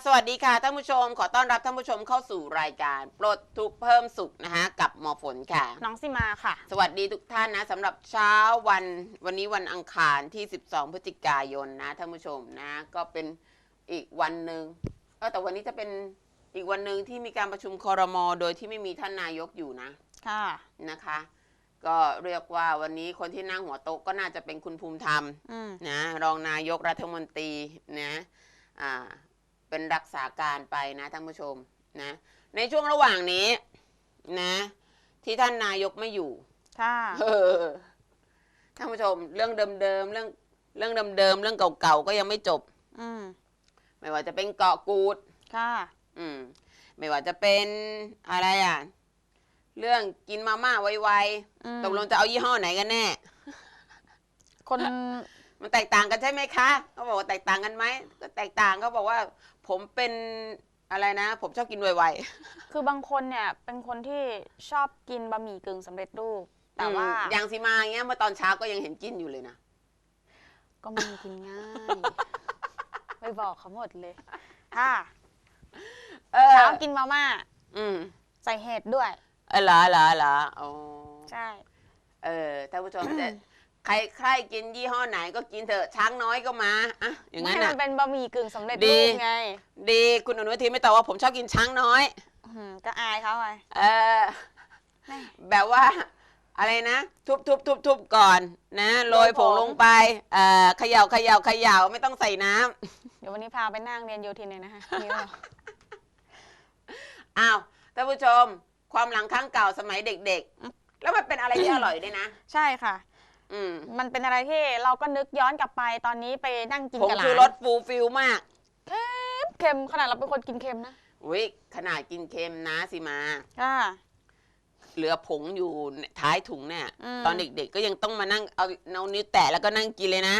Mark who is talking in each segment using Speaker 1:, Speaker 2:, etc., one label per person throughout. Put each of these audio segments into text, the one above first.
Speaker 1: ค่ะ
Speaker 2: สวัสดีค่ะสวัสดีค่ะท่านผู้ชม ขอต้อนรับท่านผู้ชมเข้าสู่รายการ ปลดทุกข์เพิ่มสุขนะคะกับหมอฝนค่ะ
Speaker 1: น้องสิมาค่ะ
Speaker 2: สวัสดีทุกท่านนะสำหรับเช้าวันวันนี้วันอังคารที่ 12 พฤศจิกายนนะท่านผู้ชมนะ ก็เป็นอีกวันหนึ่งเออแต่วันนี้จะเป็นอีกวันหนึ่งที่มีการประชุมคอรมอโดยที่ไม่มีท่านนายกอยู่นะ
Speaker 1: ค่ะ
Speaker 2: นะคะ ก็เรียกว่าวันนี้คนที่นั่งหัวโต๊ะก็น่าจะเป็นคุณภูมิธรรม
Speaker 1: อืม
Speaker 2: นะรองนายกรัฐมนตรีนะอ่า เป็นรักษาการไปนะท่านผู้ชมนะในช่วงระหว่างนี้นะ ที่ท่านนายกไม่อยู่
Speaker 1: ค่ะ
Speaker 2: เออท่านผู้ชม เรื่องเดิมๆเรื่องเรื่องเดิมๆเรื่องเก่าๆก็ยังไม่จบ
Speaker 1: อืม
Speaker 2: ไม่ว่าจะเป็นเกาะกูด
Speaker 1: ค่ะ
Speaker 2: อืม ไม่ว่าจะเป็นอะไรอะ เรื่องกินมาม่าไว
Speaker 1: อืม
Speaker 2: ๆตกลงจะเอายี่ห้อไหนกันแน่
Speaker 1: คน
Speaker 2: มันแตกต่างกันใช่ไหมคะเขาบอกว่าแตกต่างกันไหมก็แตกต่างเขาบอกว่า ผมเป็นอะไรนะ ผมชอบกินไว
Speaker 1: คือบางคนเนี่ยเป็นคนที่ชอบกินบะหมี่กึ่งสำเร็จรูป
Speaker 2: ๆ
Speaker 1: แต่ว่า
Speaker 2: อืมอย่างสีมาอย่างเงี้ยเมื่อตอนเช้าก็ยังเห็นกินอยู่เลยนะ
Speaker 1: ก็มันกินง่าย ไปบอกเขาหมดเลยค่ะ
Speaker 2: เออ
Speaker 1: เช้ากินมาม่า
Speaker 2: อืม
Speaker 1: ใส่เห็ดด้วย
Speaker 2: เออเหรอเหรอเหรออ๋อ
Speaker 1: ใช่
Speaker 2: เออท่านผู้ชมจะ ใครใครกินยี่ห้อไหนก็กินเถอะช้างน้อยก็มาอะอย่างนั้น
Speaker 1: ไม่มั
Speaker 2: อะ
Speaker 1: นเป็นบะหมี่กึ่งสำเร็จ
Speaker 2: ดี
Speaker 1: รูปไง
Speaker 2: ดีคุณอนุทินไม่ตอบว่าผมชอบกินช้างน้อย
Speaker 1: อืมก็อายเขาไป
Speaker 2: เออ
Speaker 1: แม่
Speaker 2: แบบว่าอะไรนะ ทุบทุบทุบทุบก่อนนะโรยผง
Speaker 1: โรยผง
Speaker 2: ลงไปเอ่อเขย่าเขย่าเขย่าไม่ต้องใส่น้ำ
Speaker 1: เดี๋ยววันนี้พาไปนั่งเรียนโยทินเลยนะคะนี่เหรอ
Speaker 2: อ้าวท่านผู้ชม ความหลังครั้งเก่าสมัยเด็กๆ แล้วมันเป็นอะไรที่อร่อยด้วยนะ
Speaker 1: ใช่ค่ะ
Speaker 2: อืม
Speaker 1: มันเป็นอะไรที่เราก็นึกย้อนกลับไปตอนนี้ไปนั่งกิน
Speaker 2: ผง
Speaker 1: กับหลา
Speaker 2: ชู
Speaker 1: น
Speaker 2: รสฟูลฟิลมาก
Speaker 1: เค็มขนาดเราเป็นคนกินเค็มนะ
Speaker 2: อุ้ยขนาดกินเค็มนะสิมา
Speaker 1: ค่ะ
Speaker 2: เหลือผงอยู่ท้ายถุงเนี่ย
Speaker 1: อืม
Speaker 2: ตอนเด็กๆ ก็ยังต้องมานั่งเอาเอานิ้วแตะแล้วก็นั่งกินเลยนะ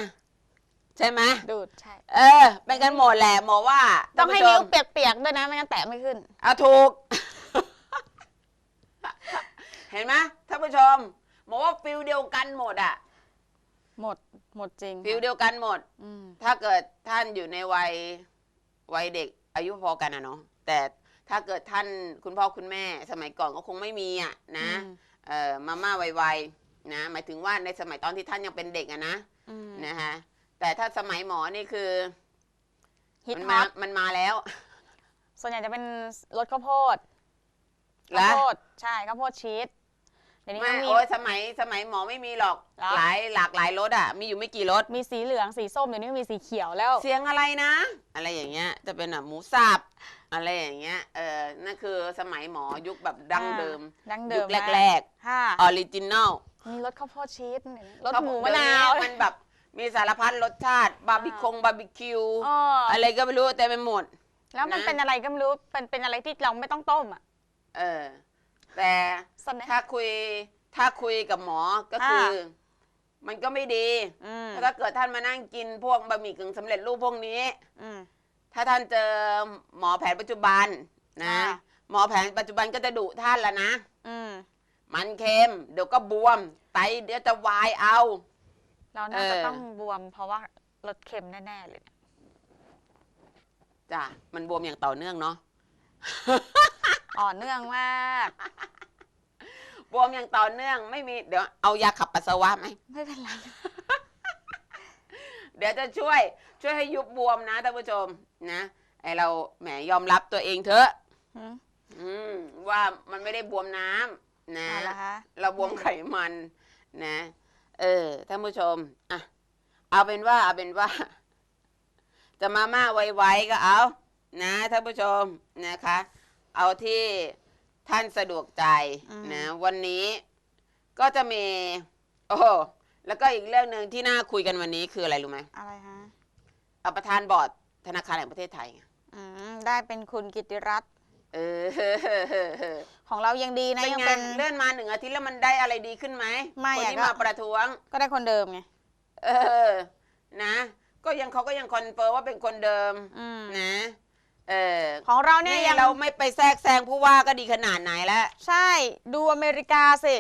Speaker 2: ใช่ไหม
Speaker 1: ดูดใช่
Speaker 2: เออ เป็นกันหมดแหละหมอว่า
Speaker 1: ต้องให้
Speaker 2: ท่า
Speaker 1: นิ้ว
Speaker 2: ผู้ชม
Speaker 1: เปียกๆด้วยนะไม่งั้นแตะไม่ขึ้น
Speaker 2: เอาถูก เห็นไหมท่านผู้ชม หมอว่าฟิลเดียวกันหมดอะ
Speaker 1: หมดหมดจริง
Speaker 2: ฟิลเดียวกันหมด
Speaker 1: อืม
Speaker 2: ถ้าเกิดท่านอยู่ในวัยวัยเด็กอายุพอกันนะเนาะแต่ถ้าเกิดท่านคุณพ่อคุณแม่ สมัยก่อนก็คงไม่มีอะนะ
Speaker 1: อืม
Speaker 2: เอ่อมาม่าไวๆนะหมายถึงว่าในสมัยตอนที่ท่านยังเป็นเด็กอะนะ
Speaker 1: อืม
Speaker 2: นะคะแต่ถ้าสมัยหมอนี่คือ
Speaker 1: ฮิต
Speaker 2: มัน
Speaker 1: ฮ
Speaker 2: มา
Speaker 1: อต
Speaker 2: มันมาแล้ว
Speaker 1: ส่วนใหญ่จะเป็นรสข้าวโพด
Speaker 2: เหรอ
Speaker 1: ข้าวโพดใช่ข้าวโพดชีสเดี๋ยวนี้
Speaker 2: ไม่
Speaker 1: ก็มี
Speaker 2: โอ้ยสมัยสมัยหมอไม่มีหรอก
Speaker 1: เหรอ
Speaker 2: หลายหลากหลายรสอะ มีอยู่ไม่กี่รส
Speaker 1: มีสีเหลืองสีส้มเดี๋ยวนี้มีสีเขียวแล้ว
Speaker 2: เสียงอะไรนะ อะไรอย่างเงี้ยจะเป็นแบบหมูสับอะไรอย่างเงี้ยเออนั่นคือสมัยหมอยุคแบบดั้งเดิม
Speaker 1: ดั้งเดิ
Speaker 2: ยุ
Speaker 1: ม
Speaker 2: คแรก
Speaker 1: ค่ะ
Speaker 2: ๆออริจินอล
Speaker 1: มีรสข้าวโพดชีสเดี๋ยวนี้รสหมูมะนาว
Speaker 2: มันแบบมีสารพัดรสชาติบาร์บีคงบาร์บีคิว
Speaker 1: อ๋ออ
Speaker 2: อะไรก็ไม่รู้แต่ไปหมด
Speaker 1: แล้วมัน
Speaker 2: นะ
Speaker 1: เป็นอะไรก็ไม่รู้เป็นเป็นอะไรที่เราไม่ต้องต้มอะ
Speaker 2: เออ แต่
Speaker 1: สแน็ค
Speaker 2: ถ้าคุยถ้าคุยกับหมอก็คือ
Speaker 1: ค่ะ
Speaker 2: มันก็ไม่ดี
Speaker 1: อืม
Speaker 2: ถ้าเกิดท่านมานั่งกินพวกบะหมี่กึ่งสำเร็จรูปพวกนี้
Speaker 1: อืม
Speaker 2: ถ้าท่านเจอหมอแผนปัจจุบันนะ
Speaker 1: ค่ะ
Speaker 2: หมอแผนปัจจุบันก็จะดุท่านแล้วนะ
Speaker 1: อืม
Speaker 2: มันเค็มเดี๋ยวก็บวม ไตเดี๋ยวจะวายเอา
Speaker 1: เราน่าจะ
Speaker 2: เออ
Speaker 1: ต้องบวมเพราะว่ารสเค็มแน่ๆเลยเนี่ย
Speaker 2: จ้ะมันบวมอย่างต่อเนื่องเนาะ
Speaker 1: ต่อเนื่องมาก
Speaker 2: บวมอย่างต่อเนื่องไม่มีเดี๋ยวเอายาขับปัสสาวะไหม
Speaker 1: ไม่เป็นไร
Speaker 2: เดี๋ยวจะช่วย ช่วยให้ยุบบวมนะท่านผู้ชมนะไอเราแหมยอมรับตัวเองเถอะ
Speaker 1: อืม
Speaker 2: อืมว่ามันไม่ได้บวมน้ำนะ
Speaker 1: เอาละคะ
Speaker 2: เราบวมไขมันนะ เออท่านผู้ชมอะเอาเป็นว่าเอาเป็นว่า จะมาม่าไวๆก็เอา นะท่านผู้ชมนะคะ เอาที่ท่านสะดวกใจนะ วันนี้ก็จะมี โอ้โหแล้วก็อีกเรื่องหนึ่งที่น่าคุยกันวันนี้คืออะไรรู้ไหม
Speaker 1: อะไรฮะ
Speaker 2: เอาประธานบอร์ดธนาคารแห่งประเทศไทยไง
Speaker 1: อืมได้เป็นคุณกิติรัตน์
Speaker 2: เออ
Speaker 1: ของเรายังดีนะ
Speaker 2: เป็น
Speaker 1: ยัง
Speaker 2: ไง
Speaker 1: เป็น
Speaker 2: เลื่อนมาหนึ่งอาทิตย์แล้วมันได้อะไรดีขึ้นไหม
Speaker 1: ไม่
Speaker 2: คน
Speaker 1: อะ
Speaker 2: ที่
Speaker 1: ก็
Speaker 2: มาประท้วง
Speaker 1: ก็ได้คนเดิมไง
Speaker 2: เออ นะ ก็ยังเขาก็ยังคอนเฟิร์มว่าเป็นคนเดิม
Speaker 1: อืม
Speaker 2: นะ เออ
Speaker 1: ของเราเนี่ย
Speaker 2: นี่
Speaker 1: ยัง
Speaker 2: เราไม่ไปแทรกแซงผู้ว่าก็ดีขนาดไหนแล้ว
Speaker 1: ใช่ดูอเมริกาสิ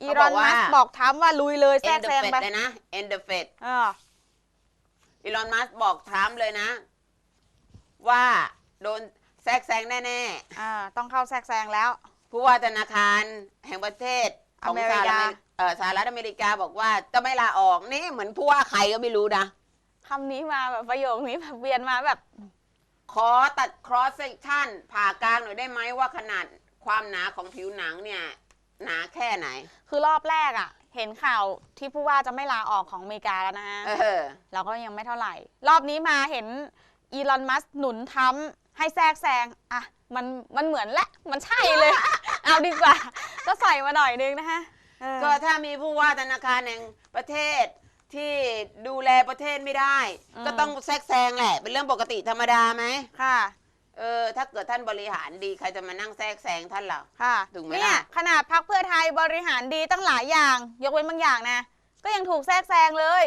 Speaker 1: อี
Speaker 2: เขา
Speaker 1: ร
Speaker 2: บ
Speaker 1: อ
Speaker 2: อนกว่า
Speaker 1: มัสก์บอกทำว่าลุยเลยแทร
Speaker 2: end
Speaker 1: ก
Speaker 2: the
Speaker 1: แซง
Speaker 2: Fed
Speaker 1: ไป
Speaker 2: เลยนะ end the Fed
Speaker 1: อ่า
Speaker 2: อีลอนมัสก์บอกทรัมป์เลยนะ ว่าโดนแทรกแซงแน่
Speaker 1: อ่าต้องเข้าแทรกแซงแล้ว
Speaker 2: ๆ ผู้ว่าธนาคารแห่งประเทศของ
Speaker 1: อเมริ
Speaker 2: สห
Speaker 1: กา
Speaker 2: รัฐเอ่อสหรัฐอเมริกาบอกว่าจะไม่ลาออกนี่เหมือนผู้ว่าใครก็ไม่รู้นะ
Speaker 1: คำนี้มาแบบประโยคนี้แบบเวียนมาแบบ
Speaker 2: ขอตัด cross section ผ่ากลางหน่อยได้ไหมว่าขนาดความหนาของผิวหนังเนี่ย หนาแค่ไหน
Speaker 1: คือรอบแรกอะ่ะ เห็นข่าวที่ผู้ว่าจะไม่ลาออกของอเมริกาแล้วนะฮะ
Speaker 2: เออ
Speaker 1: เราก็ยังไม่เท่าไหร่ รอบนี้มาเห็นอีลอนมัสหนุนทรัมป์ให้แทรกแซงอะมันมันเหมือนและ มันใช่เลย เอาดีกว่า ก็ใส่มาหน่อยนึงนะฮะเออ
Speaker 2: ก็ถ้ามีผู้ว่าธนาคารแห่งประเทศ ที่ดูแลประเทศไม่ได้
Speaker 1: อืม
Speaker 2: ก็ต้องแทรกแซงแหละ เป็นเรื่องปกติธรรมดาไหม
Speaker 1: ค่ะ
Speaker 2: เออ ถ้าเกิดท่านบริหารดี ใครจะมานั่งแทรกแซงท่านเหรอ
Speaker 1: ค่ะ
Speaker 2: ถูกไหม
Speaker 1: เนี่ย
Speaker 2: ล่ะ
Speaker 1: ขนาดพักเพื่อไทยบริหารดีตั้งหลายอย่าง ยกเว้นบางอย่างนะ ก็ยังถูกแทรกแซงเลย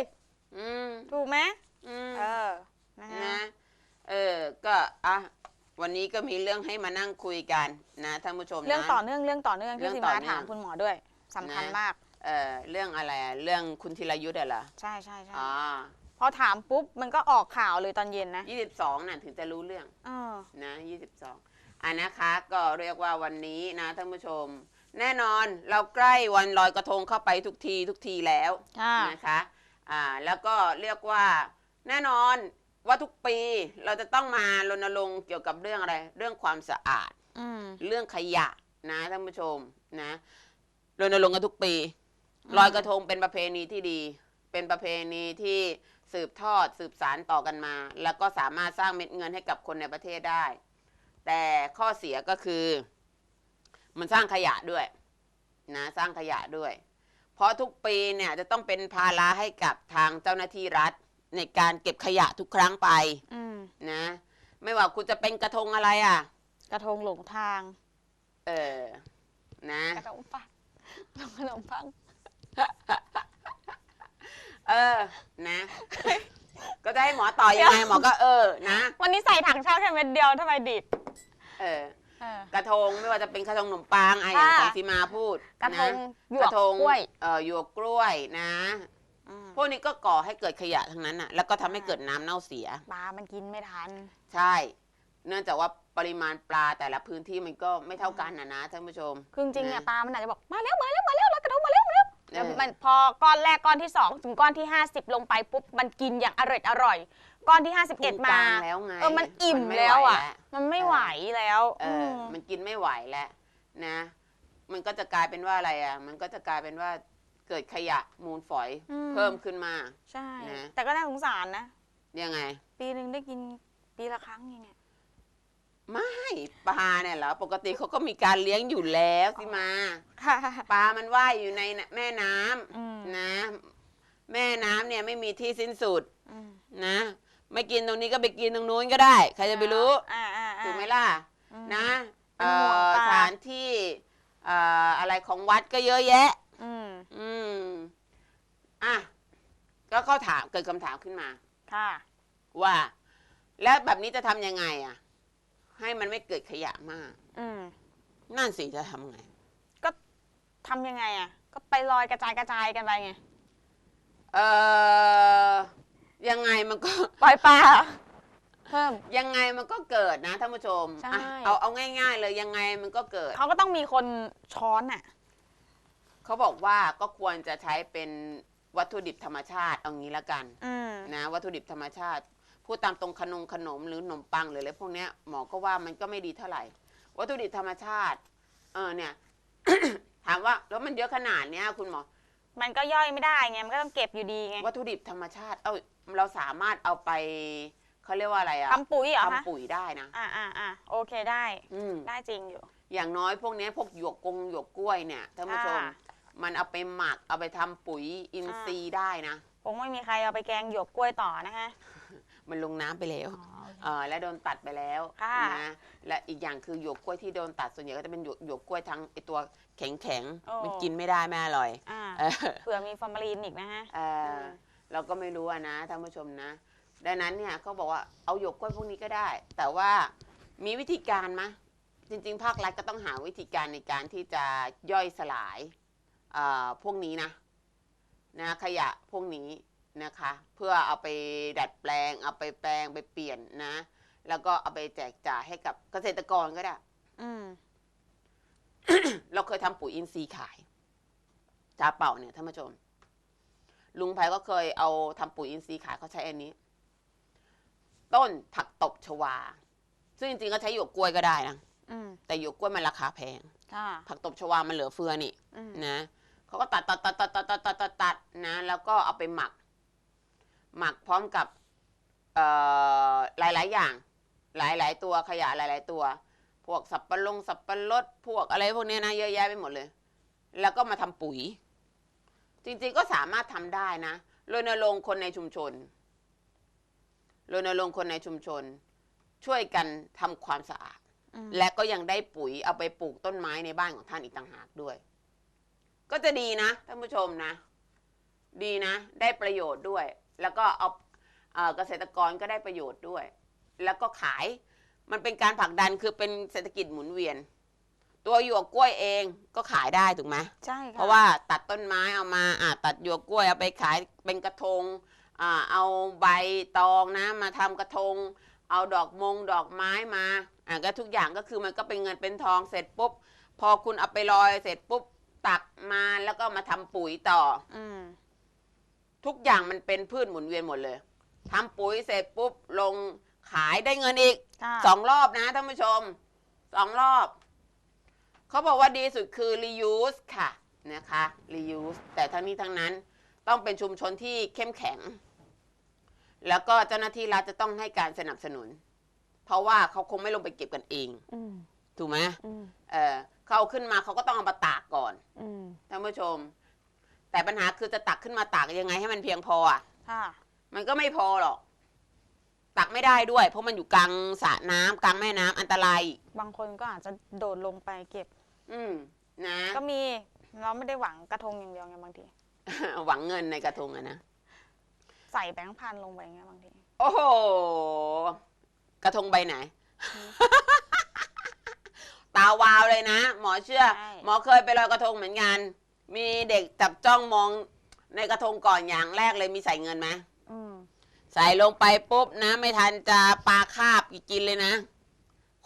Speaker 2: อืม
Speaker 1: ถูกไหม
Speaker 2: อืม
Speaker 1: เออนะฮะ
Speaker 2: นะเออก็อะวันนี้ก็มีเรื่องให้มานั่งคุยกันนะท่านผู้ชมนะ
Speaker 1: เรื่องต่อเนื่องเรื่องต่อเนื่อง
Speaker 2: เรื่
Speaker 1: ที่
Speaker 2: อง
Speaker 1: สิ
Speaker 2: ต่อ
Speaker 1: มา
Speaker 2: เนื่อง
Speaker 1: ถามคุณหมอด้วยสำคัญ
Speaker 2: นะ
Speaker 1: มาก
Speaker 2: เออเรื่องอะไรอะเรื่องคุณธีรยุทธ์อะเหรอ
Speaker 1: ใช่ใช่ใช่
Speaker 2: อ๋อ
Speaker 1: พอถามปุ๊บมันก็ออกข่าวเลยตอนเย็นนะ
Speaker 2: ยี่สิบสองน่ะถึงจะรู้เรื่อง
Speaker 1: เออ
Speaker 2: นะยี่สิบสองอันนะคะก็เรียกว่าวันนี้นะท่านผู้ชม แน่นอนเราใกล้วันลอยกระทงเข้าไปทุกทีทุกทีแล้ว
Speaker 1: ค่ะ
Speaker 2: นะคะอ่าแล้วก็เรียกว่าแน่นอนว่าทุกปีเราจะต้องมารณรงค์เกี่ยวกับเรื่องอะไร เรื่องความสะอาด
Speaker 1: อืม
Speaker 2: เรื่องขยะนะท่านผู้ชมนะรณรงค์กันทุกปี
Speaker 1: อืม
Speaker 2: ลอยกระทงเป็นประเพณีที่ดี เป็นประเพณีที่สืบทอดสืบสารต่อกันมา แล้วก็สามารถสร้างเม็ดเงินให้กับคนในประเทศได้ แต่ข้อเสียก็คือ มันสร้างขยะด้วยนะสร้างขยะด้วย เพราะทุกปีเนี่ยจะต้องเป็นภาระให้กับทางเจ้าหน้าที่รัฐ ในการเก็บขยะทุกครั้งไป
Speaker 1: อืม
Speaker 2: นะ ไม่ว่าคุณจะเป็นกระทงอะไรอะ
Speaker 1: กระทงหลงทาง
Speaker 2: เออนะ
Speaker 1: กระทงปังลงขนมปัง
Speaker 2: เออ นะ ก็จะให้หมอต่อยังไงหมอก็เออ นะ
Speaker 1: วันนี้ใส่ถังเช่าแค่เม็ดเดียวทำไมดิด
Speaker 2: เออ
Speaker 1: เออ
Speaker 2: กระทงไม่ว่าจะเป็นกระทงขนมปังอะอย่าง
Speaker 1: ค่ะ
Speaker 2: ของซีมาพูด
Speaker 1: กระทง
Speaker 2: น
Speaker 1: หยว
Speaker 2: ก
Speaker 1: ก
Speaker 2: ระทง
Speaker 1: กล้วย
Speaker 2: เอ่อหยวกกล้วยนะ
Speaker 1: อืม
Speaker 2: พวกนี้ก็ก่อให้เกิดขยะทั้งนั้นอะ แล้วก็ทำให้เกิดน้ำเน่าเสีย
Speaker 1: ปลามันกินไม่ทัน
Speaker 2: ใช่ เนื่องจากว่าปริมาณปลาแต่ละพื้นที่มันก็ไม่เท่ากันนะนะท่านผู้ชม
Speaker 1: คือจริงๆเนี่ย
Speaker 2: นะ
Speaker 1: ปลามันอาจจะบอกมาแล้วมาแล้วมาแล้วลอยกระทงมา แล้วมาแล้วแล้วมันพอก้อนแรกก้อนที่สองถึงก้อนที่ห้าสิบลงไปปุ๊บมันกินอย่างอร่อยอร่อย ก้อนที่ห้าสิบ
Speaker 2: พุ
Speaker 1: เอ็ด
Speaker 2: งก
Speaker 1: มา
Speaker 2: ลางแล้วไง
Speaker 1: เออมันอิ่ม
Speaker 2: ไแล้
Speaker 1: วอะ
Speaker 2: ไห
Speaker 1: มันไม่ไหวแล้ว
Speaker 2: เอออ
Speaker 1: ม
Speaker 2: มันกินไม่ไหวแล้วนะ มันก็จะกลายเป็นว่าอะไรอะ มันก็จะกลายเป็นว่าเกิดขยะมูลฝอย
Speaker 1: อืม
Speaker 2: เพิ่มขึ้นมา
Speaker 1: ใช่
Speaker 2: นะ
Speaker 1: แต่ก็น่าสงสารนะ
Speaker 2: ยังไง
Speaker 1: ปีหนึ่งได้กินปีละครั้งเองเนี่ย
Speaker 2: ไม่ปลาเนี่ยเหรอปกติเขาก็มีการเลี้ยงอยู่แล้วสิมา
Speaker 1: ค่ะ
Speaker 2: ปลามันว่ายอยู่ในแม่น้ำ
Speaker 1: อืม
Speaker 2: นะ แม่น้ำเนี่ยไม่มีที่สิ้นสุด
Speaker 1: อืม
Speaker 2: นะ ไม่กินตรงนี้ก็ไปกินตรงนู้นก็ได้ ใครจะไปรู้
Speaker 1: อ่าอ่าอ่า
Speaker 2: ถูกไหมล่ะ
Speaker 1: อืม
Speaker 2: นะ
Speaker 1: เป็น
Speaker 2: เอ่
Speaker 1: ห่วง
Speaker 2: อ
Speaker 1: ปลา
Speaker 2: สถานที่เอ่ออะไรของวัดก็เยอะแยะ
Speaker 1: อืม
Speaker 2: อืมอะก็เขาถามเกิดคำถามขึ้นมา
Speaker 1: ค่ะ
Speaker 2: ว่า แล้วแบบนี้จะทำยังไงอะ ให้มันไม่เกิดขยะมาก
Speaker 1: อืม
Speaker 2: นั่นสิจะทำไง
Speaker 1: ทำยังไงอะ ก็ไปลอยกระจายกระจายกันไปไง
Speaker 2: เออยังไงมันก็
Speaker 1: ปล่อยปลา เพิ่ม
Speaker 2: ยังไงมันก็เกิดนะท่านผู้ชม
Speaker 1: ใช่
Speaker 2: อะเอาเอาง่าย ๆ เลยยังไงมันก็เกิด
Speaker 1: เขาก็ต้องมีคนช้อนอะ
Speaker 2: เขาบอกว่าก็ควรจะใช้เป็นวัตถุดิบธรรมชาติเอางี้ละกัน
Speaker 1: อืม
Speaker 2: นะวัตถุดิบธรรมชาติ พูดตามตรงขนมขนมหรือขนมปังหรืออะไรพวกเนี้ยหมอก็ว่ามันก็ไม่ดีเท่าไหร่ วัตถุดิบธรรมชาติ เออเนี่ย ถามว่าแล้วมันเยอะขนาดเนี้ยคุณหมอ
Speaker 1: มันก็ย่อยไม่ได้ไง มันก็ต้องเก็บอยู่ดีไง
Speaker 2: วัตถุดิบธรรมชาติ เอาเราสามารถเอาไปเขาเรียกว่าอะไรอะ
Speaker 1: ทำปุ๋ยเหรอคะ
Speaker 2: ทำปุ๋ยได้นะ
Speaker 1: อ่าอ่าอ่าโอเคได้
Speaker 2: อืม
Speaker 1: ได้จริงอยู่
Speaker 2: อย่างน้อยพวกเนี้ยพวกหยวกกงหยวกกล้วยเนี่ยท่านผู้ชม
Speaker 1: อ่า
Speaker 2: มันเอาไปหมักเอาไปทำปุ๋ยอินทรีย์ได้นะ
Speaker 1: คงไม่มีใครเอาไปแกงหยวกกล้วยต่อนะคะ
Speaker 2: มันลงน้ำไปแล้ว
Speaker 1: อ๋อ
Speaker 2: เออและโดนตัดไปแล้ว
Speaker 1: ค่ะ
Speaker 2: นะและอีกอย่างคือหยวกกล้วยที่โดนตัดส่วนใหญ่ก็จะเป็นหยวกหยวกกล้วยทั้งไอตัวแข็งแข็งๆ
Speaker 1: โอ้
Speaker 2: มันกินไม่ได้ไม่อร่อย
Speaker 1: อ่า
Speaker 2: เออ
Speaker 1: เผื่อมีฟอร์มาลีนอีกนะฮะ
Speaker 2: เออเราก็ไม่รู้อะนะท่านผู้ชมนะ ดังนั้นเนี่ยเขาบอกว่าเอาหยวกกล้วยพวกนี้ก็ได้ แต่ว่ามีวิธีการมะจริงๆ ภาครัฐก็ต้องหาวิธีการในการที่จะย่อยสลายเอ่อพวกนี้นะนะขยะพวกนี้ นะคะ เพื่อเอาไปดัดแปลง เอาไปแปลงไปเปลี่ยนนะ แล้วก็เอาไปแจกจ่ายให้กับเกษตรกรก็ได้
Speaker 1: อืม
Speaker 2: เราเคยทำปุ๋ยอินทรีย์ขายจาเป่าเนี่ยท่านผู้ชม ลุงไพก็เคยเอาทำปุ๋ยอินทรีย์ขายเขาใช้อันนี้ ต้นผักตบชวา ซึ่งจริงๆก็ใช้หยวกกล้วยก็ได้นะ
Speaker 1: อืม
Speaker 2: แต่หยวกกล้วยมันราคาแพง
Speaker 1: ค่ะ
Speaker 2: ผักตบชวามันเหลือเฟือนี่
Speaker 1: อืม
Speaker 2: นะเขาก็ตัดตัดตัดตัดตัดตัดตัดตัดตัดนะ แล้วก็เอาไปหมัก หมักพร้อมกับเอ่อหลายๆอย่าง หลายๆตัวขยะหลายๆตัว พวกสับปะรดสับปะรดพวกอะไรพวกเนี้ยนะเยอะแยะไปหมดเลย แล้วก็มาทำปุ๋ย จริงๆก็สามารถทำได้นะรณรงค์คนในชุมชนรณรงค์คนในชุมชน ช่วยกันทำความสะอาด
Speaker 1: อืม
Speaker 2: และก็ยังได้ปุ๋ยเอาไปปลูกต้นไม้ในบ้านของท่านอีกต่างหากด้วย ก็จะดีนะท่านผู้ชมนะ ดีนะ ได้ประโยชน์ด้วย แล้วก็เอาเอ่อเกษตรกรก็ได้ประโยชน์ด้วย แล้วก็ขายมันเป็นการผลักดันคือเป็นเศรษฐกิจหมุนเวียน ตัวหยวกกล้วยเองก็ขายได้ถูกไหม
Speaker 1: ใช่ค่ะ
Speaker 2: เพราะว่าตัดต้นไม้เอามาอะตัดหยวกกล้วยเอาไปขายเป็นกระทงอ่าเอาใบตองนะมาทำกระทง เอาดอกมงดอกไม้มาอะก็ทุกอย่างก็คือมันก็เป็นเงินเป็นทองเสร็จปุ๊บ พอคุณเอาไปลอยเสร็จปุ๊บตักมาแล้วก็มาทำปุ๋ยต่อ
Speaker 1: อืม
Speaker 2: ทุกอย่างมันเป็นพืชหมุนเวียนหมดเลยทำปุ๋ยเสร็จปุ๊บลงขายได้เงินอีก
Speaker 1: ค่ะ
Speaker 2: สองรอบนะท่านผู้ชมสองรอบ เขาบอกว่าดีสุดคือ reuse ค่ะนะคะ reuse แต่ทั้งนี้ทั้งนั้นต้องเป็นชุมชนที่เข้มแข็ง แล้วก็เจ้าหน้าที่รัฐจะต้องให้การสนับสนุน เพราะว่าเขาคงไม่ลงไปเก็บกันเอง
Speaker 1: อืม
Speaker 2: ถูกไหม
Speaker 1: อืม
Speaker 2: เออเขาเอาขึ้นมาเขาก็ต้องเอามาตากก่อน
Speaker 1: อืม
Speaker 2: ท่านผู้ชม แต่ปัญหาคือจะตักขึ้นมาตากยังไงให้มันเพียงพออะ
Speaker 1: ค่ะ
Speaker 2: มันก็ไม่พอหรอก ตักไม่ได้ด้วย เพราะมันอยู่กลางสระน้ำกลางแม่น้ำอันตรายอีก
Speaker 1: บางคนก็อาจจะโดดลงไปเก็บ
Speaker 2: อืม นะ
Speaker 1: ก็มีเราไม่ได้หวังกระทงอย่างเดียวไงบางที
Speaker 2: หวังเงินในกระทงอะนะ
Speaker 1: ใส่แบงค์พันลงไปอย่างเงี้ยบางที
Speaker 2: โอ้โห กระทงใบไหน ตาวาวเลยนะ หมอเชื่อ
Speaker 1: ใช่
Speaker 2: หมอเคยไปลอยกระทงเหมือนกัน มีเด็กจับจ้องมองในกระทงก่อนอย่างแรกเลยมีใส่เงินไหม
Speaker 1: อืม
Speaker 2: ใส่ลงไปปุ๊บนะ ไม่ทันจะปลาคาบกินเลยนะ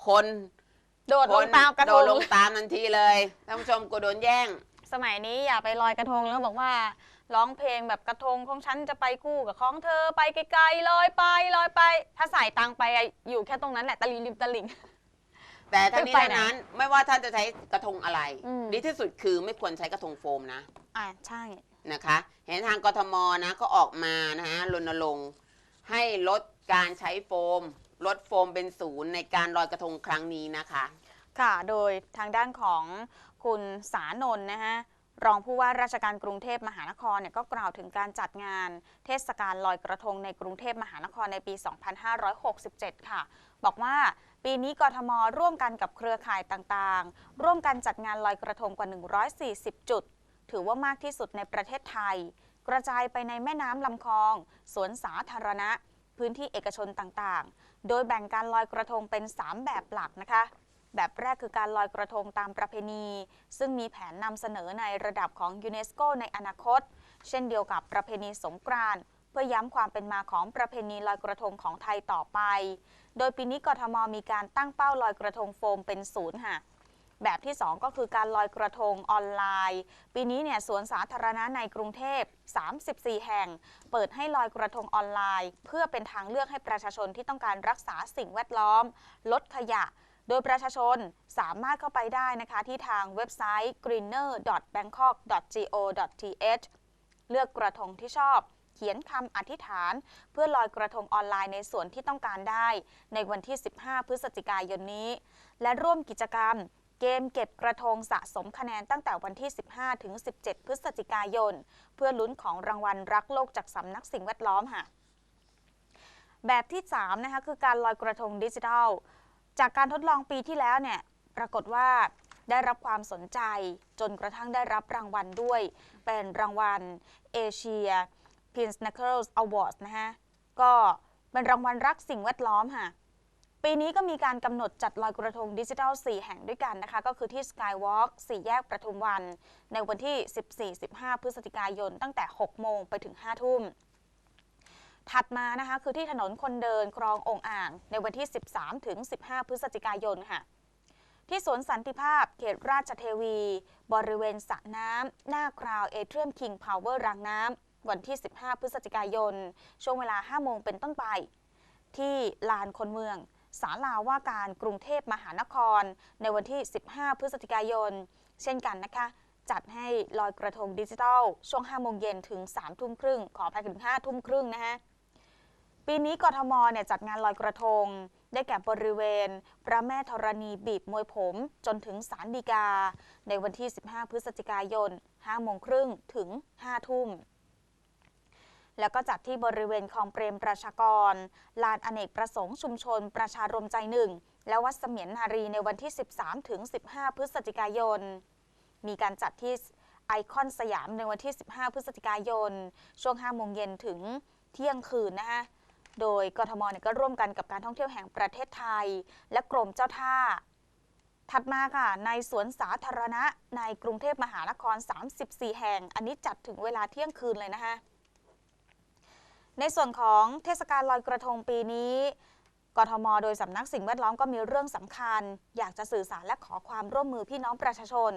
Speaker 2: คน
Speaker 1: โดดลงตามกระท
Speaker 2: โด
Speaker 1: ง
Speaker 2: ดลงตามทันทีเลยท่านผู้ชมกลัวโดนแย่ง
Speaker 1: สมัยนี้อย่าไปลอยกระทงแล้วบอกว่าร้องเพลงแบบกระทงของฉันจะไปคู่กับของเธอไปไกลๆลอยไปลอยไป ถ้าใส่ตังค์ไปอะอยู่แค่ตรงนั้นแหละตะลิงริมตะลิง
Speaker 2: แต่ทั้งนี้
Speaker 1: ไป
Speaker 2: ทั้ง
Speaker 1: ไหน
Speaker 2: นั้นไม่ว่าท่านจะใช้กระทงอะไร
Speaker 1: อืม
Speaker 2: ดีที่สุดคือไม่ควรใช้กระทงโฟมนะ
Speaker 1: อ่าใช่
Speaker 2: นะคะ เห็นทางกทมนะก็ออกมานะฮะรณรงค์ให้ลดการใช้โฟม ลดโฟมเป็นศูนย์ในการลอยกระทงครั้งนี้นะคะ
Speaker 1: ค่ะ โดยทางด้านของคุณสานนท์นะฮะ รองผู้ว่าราชการกรุงเทพมหานครเนี่ยก็กล่าวถึงการจัดงานเทศกาลลอยกระทงในกรุงเทพมหานครในปี 2567 ค่ะ บอกว่า ปีนี้กทมร่วมกันกับเครือข่ายต่างๆ ร่วมกันจัดงานลอยกระทงกว่า 140 จุด ถือว่ามากที่สุดในประเทศไทย กระจายไปในแม่น้ำลำคลอง สวนสาธารณะ พื้นที่เอกชนต่างๆ โดยแบ่งการลอยกระทงเป็น 3 แบบหลักนะคะ แบบแรกคือการลอยกระทงตามประเพณี ซึ่งมีแผนนำเสนอในระดับของยูเนสโกในอนาคต เช่นเดียวกับประเพณีสงกรานต์ เพื่อย้ำความเป็นมาของประเพณีลอยกระทงของไทยต่อไป โดยปีนี้กทมมีการตั้งเป้าลอยกระทงโฟมเป็นศูนย์ค่ะแบบที่ 2 ก็คือการลอยกระทงออนไลน์ ปีนี้เนี่ยสวนสาธารณะในกรุงเทพ 34 แห่ง เปิดให้ลอยกระทงออนไลน์ เพื่อเป็นทางเลือกให้ประชาชนที่ต้องการรักษาสิ่งแวดล้อม ลดขยะ โดยประชาชนสามารถเข้าไปได้นะคะที่ทางเว็บไซต์ greener.bangkok.go.th เลือกกระทงที่ชอบ ขียนคำอธิษฐาน เพื่อลอยกระทงออนไลน์ในส่วนที่ต้องการได้ ในวันที่ 15 พฤศจิกายนนี้ และร่วมกิจกรรม เกมเก็บกระทงสะสมคะแนนตั้งแต่วันที่ 15 ถึง 17 พฤศจิกายน เพื่อลุ้นของรางวัลรักโลกจากสำนักสิ่งแวดล้อมค่ะแบบที่3นะคะคือการลอยกระทงดิจิทัล จากการทดลองปีที่แล้วเนี่ยปรากฏว่าได้รับความสนใจจนกระทั่งได้รับรางวัลด้วย เป็นรางวัลเอเชีย Pinnacle Awards นะฮะ ก็เป็นรางวัลรักสิ่งแวดล้อมค่ะ ปีนี้ก็มีการกำหนดจัดลอยกระทงดิจิทัล 4 แห่งด้วยกันนะคะ ก็คือที่ Skywalk 4 แยกประทุมวัน ในวันที่ 14-15 พฤศจิกายน ตั้งแต่ 6 โมงไปถึง 5 ทุ่ม ถัดมานะคะ คือที่ถนนคนเดินคลององอ่าง ในวันที่ 13ถึง15 พฤศจิกายนค่ะที่สวนสันติภาพเขตราชเทวี บริเวณสระน้ำหน้าคราวเอเทียมคิงพาวเวอร์รางน้ำ วันที่ 15 พฤศจิกายน ช่วงเวลา 5 โมงเป็นต้นไป ที่ลานคนเมือง ศาลาว่าการกรุงเทพมหานคร ในวันที่ 15 พฤศจิกายน เช่นกันนะคะ จัดให้ลอยกระทงดิจิทัล ช่วง 5 โมงเย็นถึง 3 ทุ่มครึ่ง ขออภัยถึง 5 ทุ่มครึ่งนะฮะปีนี้กทมเนี่ยจัดงานลอยกระทง ได้แก่บริเวณ พระแม่ธรณีบีบมวยผม จนถึงศาลฎีกา ในวันที่ 15 พฤศจิกายน 5 โมงครึ่งถึง 5 ทุ่ม แล้วก็จัดที่บริเวณคลองเปรมประชากร ลานอเนกประสงค์ชุมชนประชารมใจหนึ่ง และวัดเสมียนนารีในวันที่ 13 ถึง 15 พฤศจิกายน มีการจัดที่ไอคอนสยามในวันที่ 15 พฤศจิกายน ช่วง 5 โมงเย็นถึงเที่ยงคืนนะคะโดยกทมเนี่ยก็ร่วมกันกับการท่องเที่ยวแห่งประเทศไทย และกรมเจ้าท่า ถัดมาค่ะ ในสวนสาธารณะในกรุงเทพมหานคร 34 แห่ง อันนี้จัดถึงเวลาเที่ยงคืนเลยนะคะ ในส่วนของเทศกาลลอยกระทงปีนี้กทม โดยสำนักสิ่งแวดล้อมก็มีเรื่องสำคัญ อยากจะสื่อสารและขอความร่วมมือพี่น้องประชาชน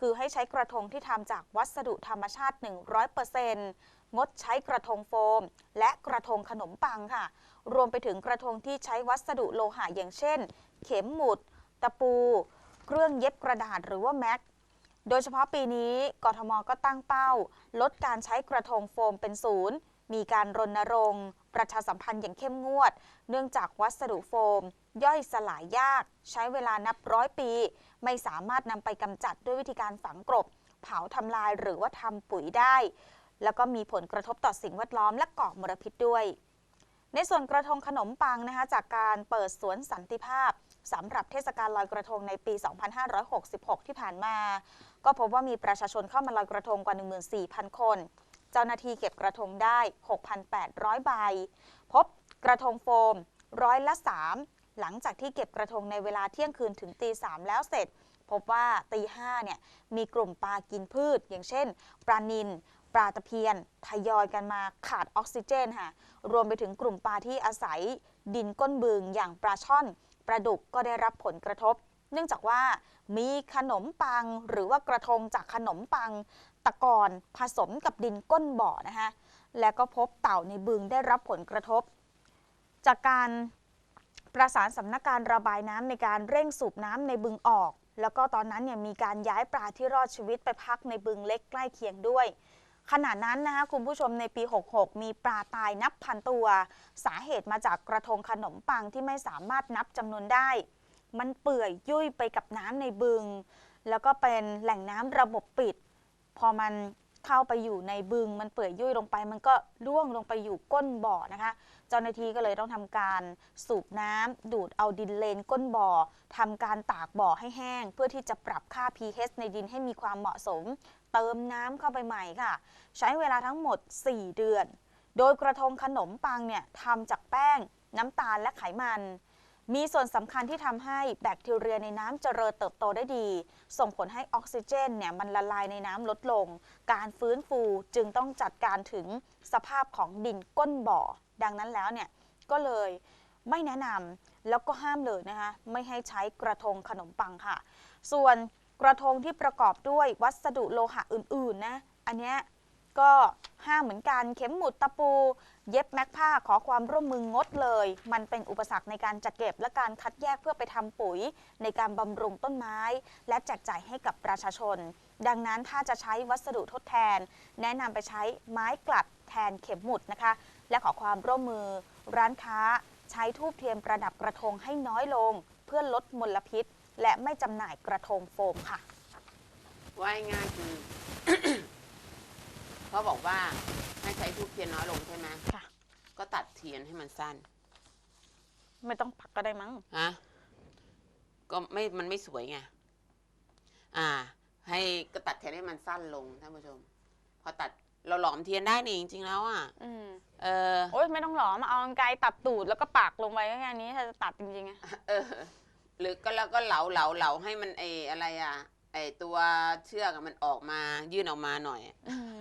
Speaker 1: คือให้ใช้กระทงที่ทำจากวัสดุธรรมชาติ 100%งดใช้กระทงโฟม และกระทงขนมปังค่ะ รวมไปถึงกระทงที่ใช้วัสดุโลหะอย่างเช่น เข็มหมุด ตะปู เครื่องเย็บกระดาษหรือว่าแม็กโดยเฉพาะปีนี้กทม ก็ตั้งเป้า ลดการใช้กระทงโฟมเป็นศูนย์ มีการรณรงค์ ประชาสัมพันธ์อย่างเข้มงวด เนื่องจากวัสดุโฟม ย่อยสลายยาก ใช้เวลานับร้อยปี ไม่สามารถนำไปกำจัดด้วยวิธีการฝังกลบ เผาทำลายหรือว่าทำปุ๋ยได้ แล้วก็มีผลกระทบต่อสิ่งแวดล้อมและก่อมลพิษด้วย ในส่วนกระทงขนมปังนะคะจากการเปิดสวนสันติภาพสำหรับเทศกาลลอยกระทงในปี 2566 ที่ผ่านมา ก็พบว่ามีประชาชนเข้ามาลอยกระทงกว่า 14,000 คน เจ้าหน้าที่เก็บกระทงได้ 6,800 ใบ พบกระทงโฟมร้อยละ 3 หลังจากที่เก็บกระทงในเวลาเที่ยงคืนถึงตี3แล้วเสร็จ พบว่าตี5เนี่ยมีกลุ่มปลากินพืช อย่างเช่น ปลานิลปลาตะเพียนทยอยกันมาขาดออกซิเจนค่ะรวมไปถึงกลุ่มปลาที่อาศัย ดินก้นบึงอย่างปลาช่อนปลาดุกก็ได้รับผลกระทบ เนื่องจากว่ามีขนมปังหรือว่ากระทงจากขนมปัง ตะกอนผสมกับดินก้นบ่อนะคะและก็พบเต่าในบึงได้รับผลกระทบ จากการประสานสำนักการระบายน้ำในการเร่งสูบน้ำในบึงออก แล้วก็ตอนนั้นเนี่ยมีการย้ายปลาที่รอดชีวิตไปพักในบึงเล็กใกล้เคียงด้วยขณะนั้นนะคะคุณผู้ชมในปี 66 มีปลาตายนับพันตัว สาเหตุมาจากกระทงขนมปังที่ไม่สามารถนับจำนวนได้ มันเปื่อยยุ่ยไปกับน้ำในบึง แล้วก็เป็นแหล่งน้ำระบบปิด พอมันเข้าไปอยู่ในบึงมันเปื่อยยุ่ยลงไป มันก็ล่วงลงไปอยู่ก้นบ่อนะคะ เจ้าหน้าที่ก็เลยต้องทำการสูบน้ำดูดเอาดินเลนก้นบ่อทำการตากบ่อให้แห้ง เพื่อที่จะปรับค่า pH ในดินให้มีความเหมาะสม เติมน้ำเข้าไปใหม่ค่ะ ใช้เวลาทั้งหมด 4 เดือน โดยกระทงขนมปังเนี่ยทำจากแป้งน้ำตาลและไขมัน มีส่วนสำคัญที่ทำให้แบคทีเรียในน้ำเจริญเติบโตได้ดี ส่งผลให้ออกซิเจนเนี่ยมันละลายในน้ำลดลง การฟื้นฟูจึงต้องจัดการถึงสภาพของดินก้นบ่อ ดังนั้นแล้วเนี่ยก็เลยไม่แนะนำแล้วก็ห้ามเลยนะคะไม่ให้ใช้กระทงขนมปังค่ะ ส่วนกระทงที่ประกอบด้วยวัสดุโลหะอื่นๆนะอันเนี้ย ก็ห้ามเหมือนกันเข็มหมุดตะปู เย็บแม็กผ้าขอความร่วมมืองดเลย มันเป็นอุปสรรคในการจัดเก็บและการคัดแยกเพื่อไปทำปุ๋ย ในการบำรุงต้นไม้ และแจกจ่ายให้กับประชาชน ดังนั้นถ้าจะใช้วัสดุทดแทน แนะนำไปใช้ไม้กลัดแทนเข็มหมุดนะคะ และขอความร่วมมือ ร้านค้า ใช้ทูบเทียมประดับกระทงให้น้อยลง เพื่อลดมลพิษ และไม่จำหน่ายกระทงโฟมค่ะ
Speaker 2: ว่ายง่ายคือ เขาบอกว่าให้ใช้ทูบเทียนน้อยลงใช่ไหม
Speaker 1: ค่ะ
Speaker 2: ก็ตัดเทียนให้มันสั้น
Speaker 1: ไม่ต้องปักก็ได้มั้ง
Speaker 2: ฮะก็ไม่มันไม่สวยไงอ่า ให้ก็ตัดเทียนให้มันสั้นลงท่านผู้ชม พอตัดเราหลอมเทียนได้นี่จริง ๆ แล้วอะ
Speaker 1: อืม
Speaker 2: เออ
Speaker 1: โอ๊ยไม่ต้องหลอมเอากรรไกรตัดตูดแล้วก็ปักลงไปแค่นี้ถ้าจะตัดจริงๆอะ
Speaker 2: เออ หรือก็แล้วก็เหลาเหลาเหลาให้มันไออะไรอะ ไอตัวเชือกอะมันออกมายื่นออกมาหน่อย
Speaker 1: อืม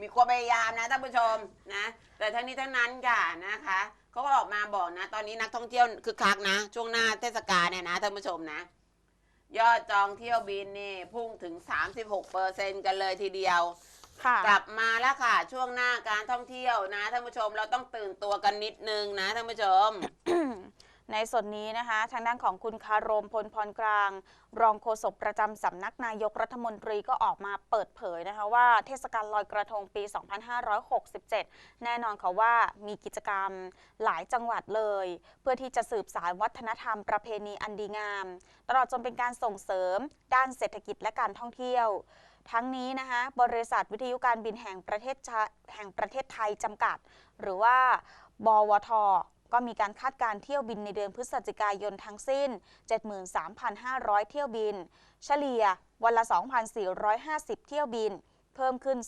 Speaker 2: มีความพยายามนะท่านผู้ชมนะ แต่ทั้งนี้ทั้งนั้นค่ะนะคะเขาก็ออกมาบอกนะ ตอนนี้นักท่องเที่ยวคือคักนะ ช่วงหน้าเทศกาลเนี่ยนะท่านผู้ชมนะ ยอดจองเที่ยวบินนี่พุ่งถึง 36เปอร์เซ็นกันเลยทีเดียว
Speaker 1: ค่ะ
Speaker 2: กลับมาแล้วค่ะ ช่วงหน้าการท่องเที่ยวนะท่านผู้ชมเราต้องตื่นตัวกันนิดนึงนะท่านผู้ชม
Speaker 1: ในส่วนนี้นะคะ ทางด้านของคุณคารมพลพรกลาง รองโฆษกประจำสำนักนายกรัฐมนตรีก็ออกมาเปิดเผยนะคะว่าเทศกาลลอยกระทงปี 2567 แน่นอนค่ะว่ามีกิจกรรมหลายจังหวัดเลย เพื่อที่จะสืบสารวัฒนธรรมประเพณีอันดีงาม ตลอดจนเป็นการส่งเสริม ด้านเศรษฐกิจและการท่องเที่ยวทั้งนี้นะคะบริษัทวิทยุการบินแห่งประเทศแห่งประเทศไทยจำกัด หรือว่า บวท ก็มีการคาดการเที่ยวบินในเดือนพฤศจิกายนทั้งสิ้น 73,500 เที่ยวบิน เฉลี่ยวันละ 2,450 เที่ยวบิน เพิ่มขึ้น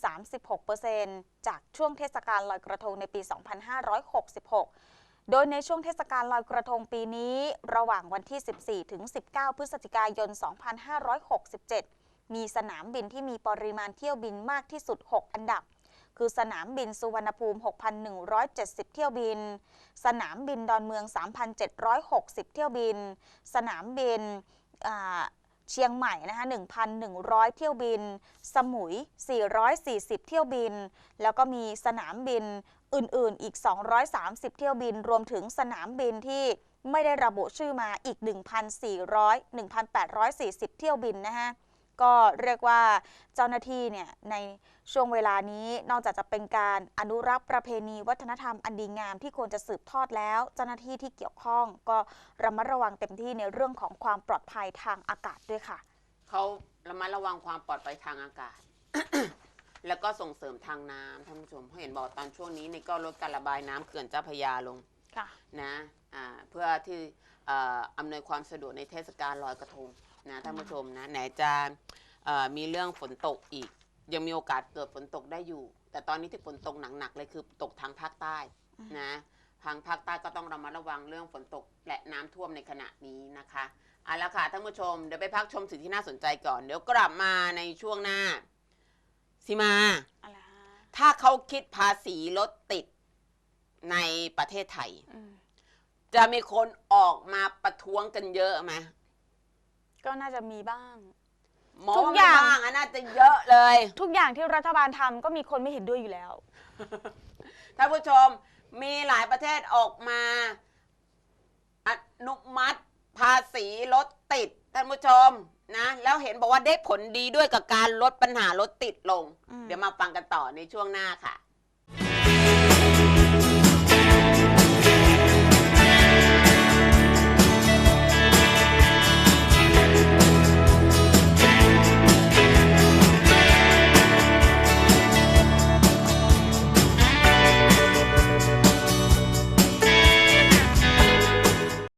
Speaker 1: 36%จากช่วงเทศกาลลอยกระทงในปี 2566โดยในช่วงเทศกาลลอยกระทงปีนี้ ระหว่างวันที่ 14 ถึง 19 พฤศจิกายน 2567 มีสนามบินที่มีปริมาณเที่ยวบินมากที่สุด 6 อันดับ คือสนามบินสุวรรณภูมิ 6,170 เที่ยวบิน สนามบินดอนเมือง 3,760 เที่ยวบิน สนามบินเชียงใหม่นะคะ1,100 เที่ยวบิน สมุย 440 เที่ยวบิน แล้วก็มีสนามบินอื่นๆ อีก 230 เที่ยวบิน รวมถึงสนามบินที่ไม่ได้ระบุชื่อมาอีก 1,400 1,840 เที่ยวบินนะฮะ ก็เรียกว่าเจ้าหน้าที่เนี่ยในช่วงเวลานี้นอกจากจะเป็นการอนุรักษ์ประเพณีวัฒนธรรมอันดีงามที่ควรจะสืบทอดแล้ว เจ้าหน้าที่ที่เกี่ยวข้องก็ระมัดระวังเต็มที่ในเรื่องของความปลอดภัยทางอากาศด้วยค่ะ
Speaker 2: เขาระมัดระวังความปลอดภัยทางอากาศ แล้วก็ส่งเสริมทางน้ำท่านผู้ชมเพราะเห็นบอกตอนช่วงนี้นี่ก็ลดการระบายน้ำเขื่อนเจ้าพระยาลง
Speaker 1: ค่ะ
Speaker 2: นะอ่าเพื่อที่เอ่ออำนวยความสะดวกในเทศกาลลอยกระทง นะท่านผู้ชมนะไหนจะเอ่อมีเรื่องฝนตกอีก ยังมีโอกาสเกิดฝนตกได้อยู่ แต่ตอนนี้ที่ฝนตกหนักๆเลยคือตกทางภาคใต้
Speaker 1: อืม
Speaker 2: นะทางภาคใต้ก็ต้องระมัดระวังเรื่องฝนตกและน้ำท่วมในขณะนี้นะคะเอาละค่ะท่านผู้ชมเดี๋ยวไปพักชมสิ่งที่น่าสนใจก่อน เดี๋ยวกลับมาในช่วงหน้าสิมา
Speaker 1: อะไรฮะ
Speaker 2: ถ้าเขาคิดภาษีรถติดในประเทศไทย
Speaker 1: อืม
Speaker 2: จะมีคนออกมาประท้วงกันเยอะไหม
Speaker 1: ก็น่าจะมีบ้าง
Speaker 2: หมอ
Speaker 1: ทุก
Speaker 2: ว่า
Speaker 1: อ
Speaker 2: ไม่
Speaker 1: ย่าง
Speaker 2: บ้างอะน่าจะเยอะเลย
Speaker 1: ทุกอย่างที่รัฐบาลทำก็มีคนไม่เห็นด้วยอยู่แล้ว
Speaker 2: ท่านผู้ชมมีหลายประเทศออกมา อนุมัติ ภาษีรถติด ท่านผู้ชมนะ แล้วเห็นบอกว่าได้ผลดีด้วยกับการลดปัญหารถติดลง
Speaker 1: อืม
Speaker 2: เดี๋ยวมาฟังกันต่อในช่วงหน้าค่ะ